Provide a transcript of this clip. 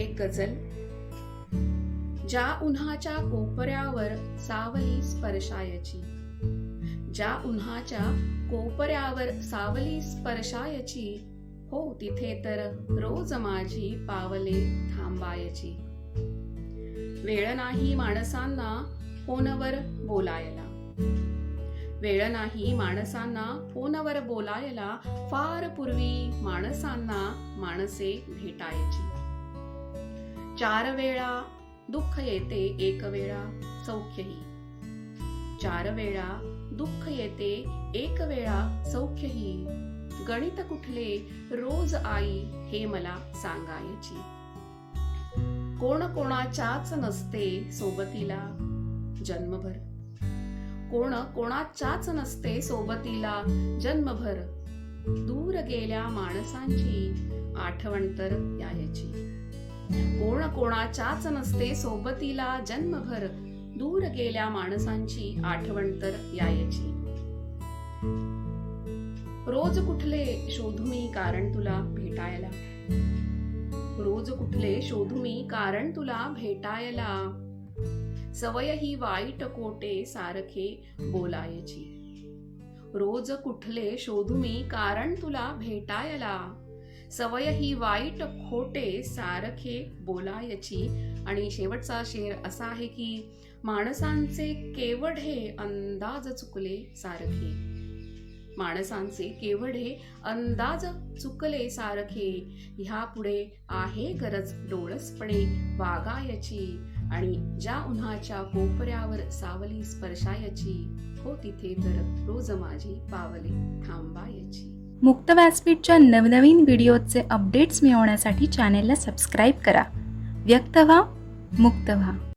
एक गझल. ज्या उन्हाच्या कोपऱ्यावर सावली स्पर्शायची. ज्या उन्हाच्या कोपऱ्यावर सावली स्पर्शायची हो तिथे तर रोज माझी पावले थांबायची. वेळ नाही माणसांना फोनवर बोलायला. वेळ नाही माणसांना फोनवर बोलायला फार पूर्वी माणसांना माणसे भेटायची. चार वेळा दुःख येते एक वेळा सौख्यही. चार वेळा दुःख येते एक वेळा सौख्यही. गणित कुठले? रोज आई हे मला सांगायची. कोण कोणाच्याच नसते सोबतीला जन्मभर. कोण कोणाच्याच नसते सोबतीला जन्मभर. दूर गेल्या माणसांची आठवण तर यायची. कोण कोणाच्याच नसते सोबतीला जन्मभर. दूर गेल्या माणसांची आठवण तर यायची. रोज कुठले शोधू मी कारण तुला भेटायला? रोज कुठले शोधू मी कारण तुला भेटायला? सवय ही वाईट कोटे सारखे बोलायची. रोज कुठले शोधू मी कारण तुला भेटायला? सवय ही वाईट खोटे सारखे बोलायची. आणि शेवटचा शेर असा आहे की माणसांचे केवढे अंदाज चुकले सारखे. माणसांचे केवढे अंदाज चुकले सारखे. ह्या पुढे आहे गरज डोळसपणे वागायची. आणि ज्या उन्हाच्या कोपऱ्यावर सावली स्पर्शायची हो तिथे तर रोज माझी पावले थांबायची. मुक्त व्यासपीठच्या नवनवीन व्हिडिओचे अपडेट्स मिळवण्यासाठी चॅनेलला सबस्क्राईब करा. व्यक्त व्हा मुक्त व्हा.